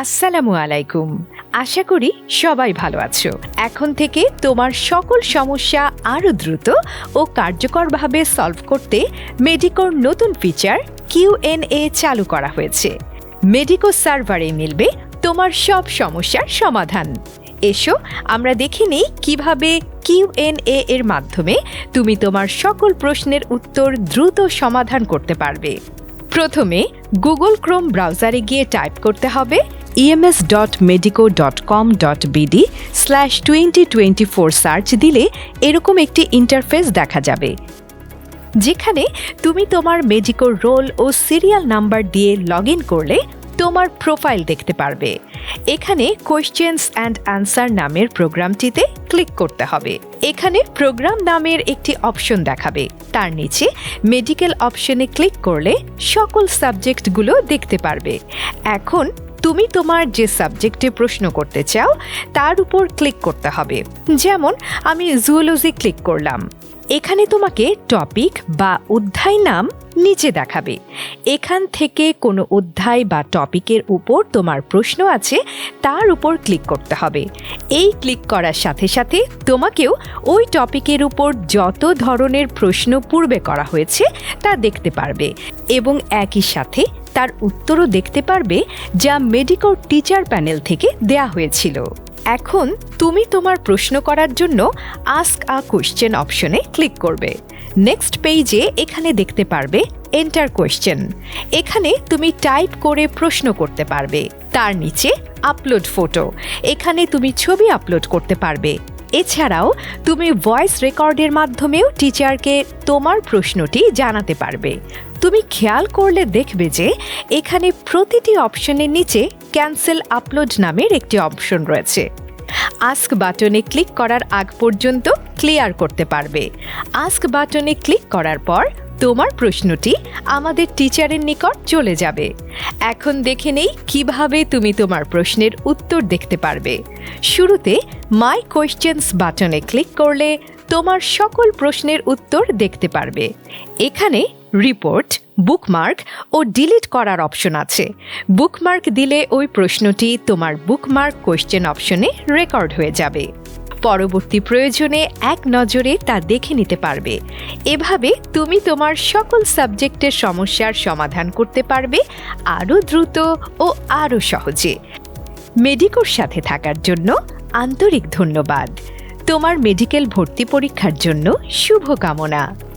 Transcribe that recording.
আসসালামু আলাইকুম। আশা করি সবাই ভালো আছো। এখন থেকে তোমার সকল সমস্যা আরও দ্রুত ও কার্যকরভাবে সলভ করতে মেডিকোর নতুন ফিচার কিউএনএ চালু করা হয়েছে। মেডিকো সার্ভারে মিলবে তোমার সব সমস্যার সমাধান। এসো, আমরা দেখে নিই কীভাবে কিউএনএ এর মাধ্যমে তুমি তোমার সকল প্রশ্নের উত্তর দ্রুত সমাধান করতে পারবে। প্রথমে গুগল ক্রোম ব্রাউজারে গিয়ে টাইপ করতে হবে। EMS dot medico dot com dot BD slash twenty twenty four search দিলে এরকম একটি ইন্টারফেস দেখা যাবে। যেখানে তুমি তোমার মেডিকোর রোল ও সিরিয়াল নাম্বার দিয়ে লগ ইন করলে তোমার প্রোফাইল দেখতে পারবে। এখানে কোয়েশ্চেন্স অ্যান্ড অ্যান্সার নামের প্রোগ্রামটিতে ক্লিক করতে হবে। এখানে প্রোগ্রাম নামের একটি অপশন দেখাবে। তার নিচে মেডিকেল অপশনে ক্লিক করলে সকল সাবজেক্টগুলো দেখতে পারবে। এখন তুমি তোমার যে সাবজেক্টে প্রশ্ন করতে চাও, তার উপর ক্লিক করতে হবে। যেমন, আমি জুওলজি ক্লিক করলাম। এখানে তোমাকে টপিক বা অধ্যায় নাম নিচে দেখাবে। এখান থেকে কোনো অধ্যায় বা টপিকের উপর তোমার প্রশ্ন আছে, তার উপর ক্লিক করতে হবে। এই ক্লিক করার সাথে সাথে তোমাকেও ওই টপিকের উপর যত ধরনের প্রশ্ন পূর্বে করা হয়েছে, তা দেখতে পারবে। এবং একই সাথে তার উত্তরও দেখতে পারবে যা মেডিকোর টিচার প্যানেল থেকে দেয়া হয়েছিল। এখন তুমি তোমার প্রশ্ন করার জন্য আস্ক আ কোয়েশ্চেন অপশনে ক্লিক করবে। নেক্সট পেজে এখানে দেখতে পারবে এন্টার কোয়েশ্চেন এখানে তুমি টাইপ করে প্রশ্ন করতে পারবে। তার নিচে আপলোড ফটো। এখানে তুমি ছবি আপলোড করতে পারবে। এছাড়াও তুমি ভয়েস রেকর্ডের মাধ্যমেও টিচারকে তোমার প্রশ্নটি জানাতে পারবে। তুমি খেয়াল করলে দেখবে যে এখানে প্রতিটি অপশনের নিচে ক্যান্সেল আপলোড নামের একটি অপশন রয়েছে। আস্ক বাটনে ক্লিক করার আগ পর্যন্ত ক্লিয়ার করতে পারবে। আস্ক বাটনে ক্লিক করার পর তোমার প্রশ্নটি আমাদের টিচারের নিকট চলে যাবে। এখন দেখে নেই কীভাবে তুমি তোমার প্রশ্নের উত্তর দেখতে পারবে। শুরুতে মাই কোয়েশ্চেন্স বাটনে ক্লিক করলে তোমার সকল প্রশ্নের উত্তর দেখতে পারবে। এখানে রিপোর্ট বুকমার্ক ও ডিলিট করার অপশন আছে। বুকমার্ক দিলে ওই প্রশ্নটি তোমার বুকমার্ক কোয়েশ্চেন অপশনে রেকর্ড হয়ে যাবে। পরবর্তী প্রয়োজনে এক নজরে তা দেখে নিতে পারবে। এভাবে তুমি তোমার সকল সাবজেক্টের সমস্যার সমাধান করতে পারবে আরও দ্রুত ও আরও সহজে। মেডিকোর সাথে থাকার জন্য আন্তরিক ধন্যবাদ। তোমার মেডিকেল ভর্তি পরীক্ষার জন্য শুভকামনা।